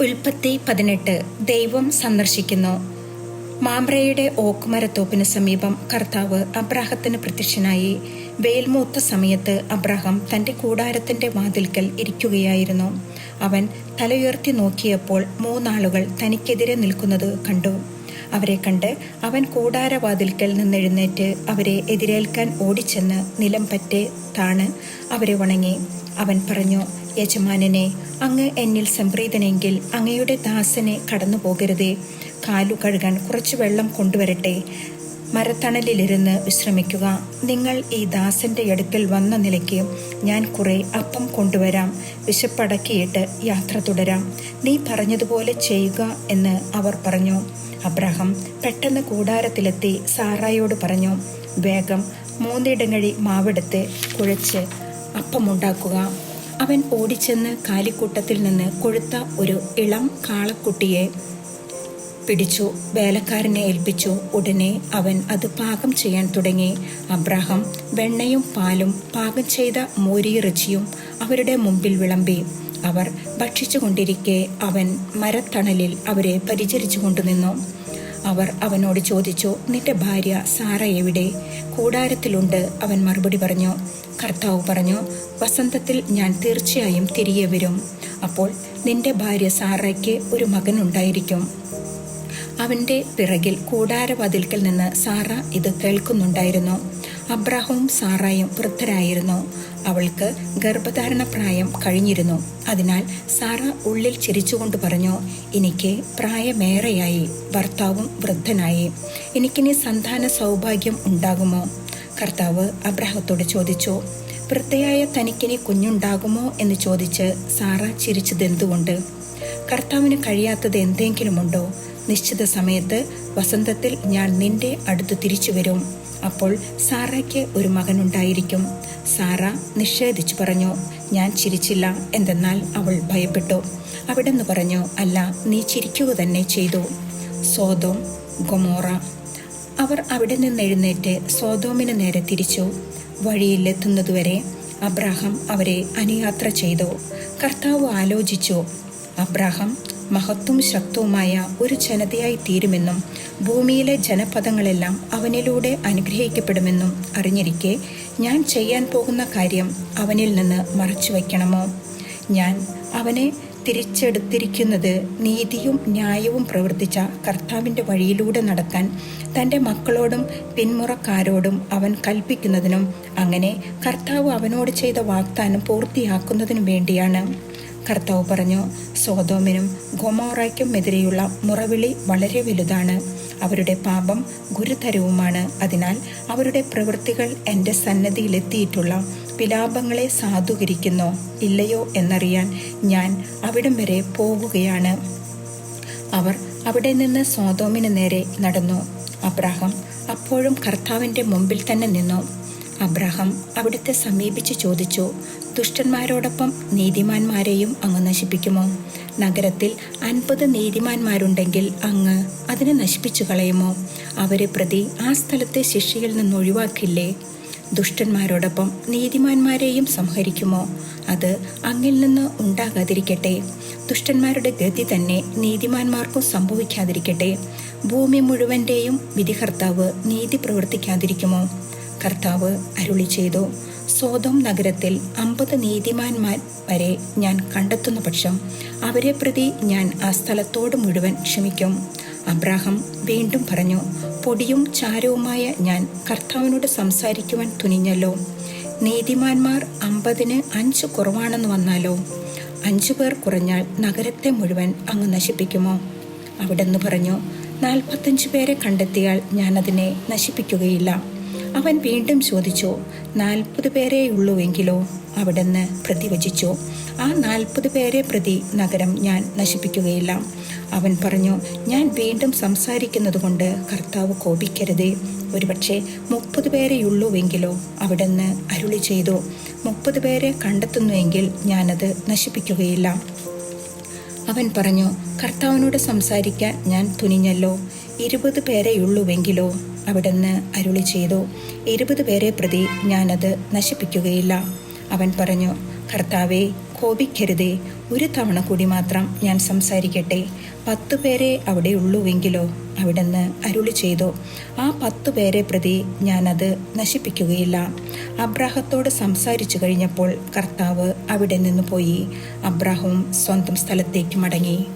ഉൽപ്പത്തി പതിനെട്ട് ദൈവം സന്ദർശിക്കുന്നു. മാമ്രയുടെ ഓക്കുമരത്തോപ്പിന് സമീപം കർത്താവ് അബ്രാഹത്തിന് പ്രത്യക്ഷനായി വേൽമൂത്ത സമയത്ത് അബ്രാഹം തന്റെ കൂടാരത്തിന്റെ വാതിൽക്കൽ ഇരിക്കുകയായിരുന്നു. അവൻ തലയുയർത്തി നോക്കിയപ്പോൾ മൂന്നാളുകൾ തനിക്കെതിരെ നിൽക്കുന്നത് കണ്ടു. അവരെ കണ്ട് അവൻ കൂടാരവാതിൽക്കൽ നിന്നെഴുന്നേറ്റ് അവരെ എതിരേൽക്കാൻ ഓടിച്ചെന്ന് നിലം പറ്റെ താണ് അവരെ ഉണങ്ങി അവൻ പറഞ്ഞു യജമാനനെ അങ്ങ് എന്നിൽ സംപ്രീതനെങ്കിൽ അങ്ങയുടെ ദാസനെ കടന്നു പോകരുതേ കാലു കഴുകാൻ കുറച്ച് വെള്ളം കൊണ്ടുവരട്ടെ. മരത്തണലിലിരുന്ന് വിശ്രമിക്കുക. നിങ്ങൾ ഈ ദാസന്റെ അടുക്കൽ വന്ന നിലയ്ക്ക് ഞാൻ കുറെ അപ്പം കൊണ്ടുവരാം. വിശപ്പടക്കിയിട്ട് യാത്ര തുടരാം. നീ പറഞ്ഞതുപോലെ ചെയ്യുക എന്ന് അവർ പറഞ്ഞു. അബ്രഹാം പെട്ടെന്ന് കൂടാരത്തിലെത്തി സാറായോട് പറഞ്ഞു വേഗം മൂന്നിടങ്ങഴി മാവെടുത്ത് കുഴച്ച് അപ്പമുണ്ടാക്കുക. അവൻ ഓടിച്ചെന്ന് കാലിക്കൂട്ടത്തിൽ നിന്ന് കൊഴുത്ത ഒരു ഇളം കാളക്കുട്ടിയെ പിടിച്ചു. വേലക്കാരനെ ഏൽപ്പിച്ചു. ഉടനെ അവൻ അത് പാകം ചെയ്യാൻ തുടങ്ങി. അബ്രഹാം വെണ്ണയും പാലും പാകം ചെയ്ത മോരിയിറച്ചിയും അവരുടെ മുമ്പിൽ വിളമ്പി. അവർ ഭക്ഷിച്ചുകൊണ്ടിരിക്കെ അവൻ മരത്തണലിൽ അവരെ പരിചരിച്ചു കൊണ്ടുനിന്നു അവർ അവനോട് ചോദിച്ചു നിന്റെ ഭാര്യ സാറ എവിടെ? കൂടാരത്തിലുണ്ട് അവൻ മറുപടി പറഞ്ഞു. കർത്താവ് പറഞ്ഞു വസന്തത്തിൽ ഞാൻ തീർച്ചയായും തിരികെ വരും. അപ്പോൾ നിന്റെ ഭാര്യ സാറയ്ക്ക് ഒരു മകൻ ഉണ്ടായിരിക്കും. അവന്റെ പിറകിൽ കൂടാരവാതിൽക്കൽ നിന്ന് സാറ ഇത് കേൾക്കുന്നുണ്ടായിരുന്നു. അബ്രാഹവും സാറായും വൃദ്ധരായിരുന്നു. അവൾക്ക് ഗർഭധാരണ പ്രായം കഴിഞ്ഞിരുന്നു. അതിനാൽ സാറ ഉള്ളിൽ ചിരിച്ചുകൊണ്ട് പറഞ്ഞു എനിക്ക് പ്രായമേറെയായി. ഭർത്താവും വൃദ്ധനായി. എനിക്കിനി സന്താന സൗഭാഗ്യം ഉണ്ടാകുമോ? കർത്താവ് അബ്രഹത്തോട് ചോദിച്ചു. വൃദ്ധയായ തനിക്കിനി കുഞ്ഞുണ്ടാകുമോ? എന്ന് ചോദിച്ച് സാറ ചിരിച്ചതെന്തുകൊണ്ട്? കർത്താവിന് കഴിയാത്തത് എന്തെങ്കിലുമുണ്ടോ? നിശ്ചിത സമയത്ത് വസന്തത്തിൽ ഞാൻ നിന്റെ അടുത്ത് തിരിച്ചു വരും. അപ്പോൾ സാറയ്ക്ക് ഒരു മകനുണ്ടായിരിക്കും സാറ നിഷേധിച്ചു പറഞ്ഞു ഞാൻ ചിരിച്ചില്ല. എന്തെന്നാൽ അവൾ ഭയപ്പെട്ടു. അവിടെന്ന് പറഞ്ഞു അല്ല നീ ചിരിക്കുക തന്നെ ചെയ്തു. സോതോം ഗൊമോറ. അവർ അവിടെ നിന്ന് എഴുന്നേറ്റ് സോതോമിന് നേരെ തിരിച്ചു. വഴിയിലെത്തുന്നതുവരെ അബ്രാഹം അവരെ അനുയാത്ര ചെയ്തു. കർത്താവ് ആലോചിച്ചു അബ്രാഹം മഹത്വം ശക്തവുമായ ഒരു ജനതയായി തീരുമെന്നും ഭൂമിയിലെ ജനപദങ്ങളെല്ലാം അവനിലൂടെ അനുഗ്രഹിക്കപ്പെടുമെന്നും അറിഞ്ഞിരിക്കെ ഞാൻ ചെയ്യാൻ പോകുന്ന കാര്യം അവനിൽ നിന്ന് മറച്ചു വയ്ക്കണമോ? ഞാൻ അവനെ തിരിച്ചെടുത്തിരിക്കുന്നത് നീതിയും ന്യായവും പ്രവർത്തിച്ച കർത്താവിന്റെ വഴിയിലൂടെ നടക്കാൻ തന്റെ മക്കളോടും പിന്മുറക്കാരോടും അവൻ കൽപ്പിക്കുന്നതിനും അങ്ങനെ കർത്താവ് അവനോട് ചെയ്ത വാഗ്ദാനം പൂർത്തിയാക്കുന്നതിനും വേണ്ടിയാണ്. കർത്താവ് പറഞ്ഞു സോതോമിനും ഗൊമോറയ്ക്കും എതിരെയുള്ള മുറവിളി വളരെ വലുതാണ്. അവരുടെ പാപം ഗുരുതരവുമാണ്. അതിനാൽ അവരുടെ പ്രവൃത്തികൾ എന്റെ സന്നദ്ധിയിലെത്തിയിട്ടുള്ള വിലാപങ്ങളെ സാധൂകരിക്കുന്നോ. ഇല്ലയോ എന്നറിയാൻ ഞാൻ അവിടം വരെ പോവുകയാണ്. അവർ അവിടെ നിന്ന് സോതോമിന് നേരെ നടന്നു. അബ്രാഹം അപ്പോഴും കർത്താവിന്റെ മുമ്പിൽ തന്നെ നിന്നു. അബ്രഹാം അവിടുത്തെ സമീപിച്ച് ചോദിച്ചു ദുഷ്ടന്മാരോടൊപ്പം നീതിമാന്മാരെയും അങ്ങ് നശിപ്പിക്കുമോ? നഗരത്തിൽ അൻപത് നീതിമാന്മാരുണ്ടെങ്കിൽ അങ്ങ് അതിനെ നശിപ്പിച്ചു കളയുമോ? അവരെ പ്രതി ആ സ്ഥലത്തെ ശിക്ഷയിൽ നിന്ന് ഒഴിവാക്കില്ലേ? ദുഷ്ടന്മാരോടൊപ്പം നീതിമാന്മാരെയും സംഹരിക്കുമോ? അത് അങ്ങിൽ നിന്ന് ഉണ്ടാകാതിരിക്കട്ടെ. ദുഷ്ടന്മാരുടെ ഗതി തന്നെ നീതിമാന്മാർക്കും സംഭവിക്കാതിരിക്കട്ടെ. ഭൂമി മുഴുവന്റെയും വിധികർത്താവ് നീതി പ്രവർത്തിക്കാതിരിക്കുമോ? കർത്താവ് അരുളി ചെയ്തു സോതോം നഗരത്തിൽ അമ്പത് നീതിമാന്മാർ വരെ ഞാൻ കണ്ടെത്തുന്ന പക്ഷം അവരെ പ്രതി ഞാൻ ആ സ്ഥലത്തോട് മുഴുവൻ ക്ഷമിക്കും. അബ്രാഹം വീണ്ടും പറഞ്ഞു പൊടിയും ചാരവുമായ ഞാൻ കർത്താവിനോട് സംസാരിക്കുവാൻ തുനിഞ്ഞല്ലോ. നീതിമാന്മാർ അമ്പതിന് അഞ്ച് കുറവാണെന്ന് വന്നാലോ? അഞ്ചു പേർ കുറഞ്ഞാൽ നഗരത്തെ മുഴുവൻ അങ്ങ് നശിപ്പിക്കുമോ? അവിടെന്ന് പറഞ്ഞു നാൽപ്പത്തഞ്ച് പേരെ കണ്ടെത്തിയാൽ ഞാനതിനെ നശിപ്പിക്കുകയില്ല. അവൻ വീണ്ടും ചോദിച്ചു നാൽപ്പത് പേരെയുള്ളൂവെങ്കിലോ? അവിടുന്ന് പ്രതിവചിച്ചു ആ നാൽപ്പത് പേരെ പ്രതി നഗരം ഞാൻ നശിപ്പിക്കുകയില്ല. അവൻ പറഞ്ഞു ഞാൻ വീണ്ടും സംസാരിക്കുന്നത് കൊണ്ട് കർത്താവ് കോപിക്കരുതേ. ഒരുപക്ഷെ മുപ്പത് പേരെയുള്ളൂവെങ്കിലോ? അവിടുന്ന് അരുളി ചെയ്തു മുപ്പത് പേരെ കണ്ടെത്തുന്നുവെങ്കിൽ ഞാനത് നശിപ്പിക്കുകയില്ല. അവൻ പറഞ്ഞു കർത്താവിനോട് സംസാരിക്കാൻ ഞാൻ തുനിഞ്ഞല്ലോ. ഇരുപത് പേരെയുള്ളൂവെങ്കിലോ അവിടുന്ന് അരുളി ചെയ്തു ഇരുപത് പേരെ പ്രതി ഞാനത് നശിപ്പിക്കുകയില്ല. അവൻ പറഞ്ഞു കർത്താവെ കോപിക്കരുതേ. ഒരു തവണ കൂടി മാത്രം ഞാൻ സംസാരിക്കട്ടെ. പത്തു പേരെ അവിടെ ഉള്ളുവെങ്കിലോ? അവിടുന്ന് അരുളി ചെയ്തു. ആ പത്തു പേരെ പ്രതി ഞാനത് നശിപ്പിക്കുകയില്ല. അബ്രാഹത്തോട് സംസാരിച്ചു കഴിഞ്ഞപ്പോൾ കർത്താവ് അവിടെ നിന്ന് പോയി. അബ്രാഹവും സ്വന്തം സ്ഥലത്തേക്ക് മടങ്ങി.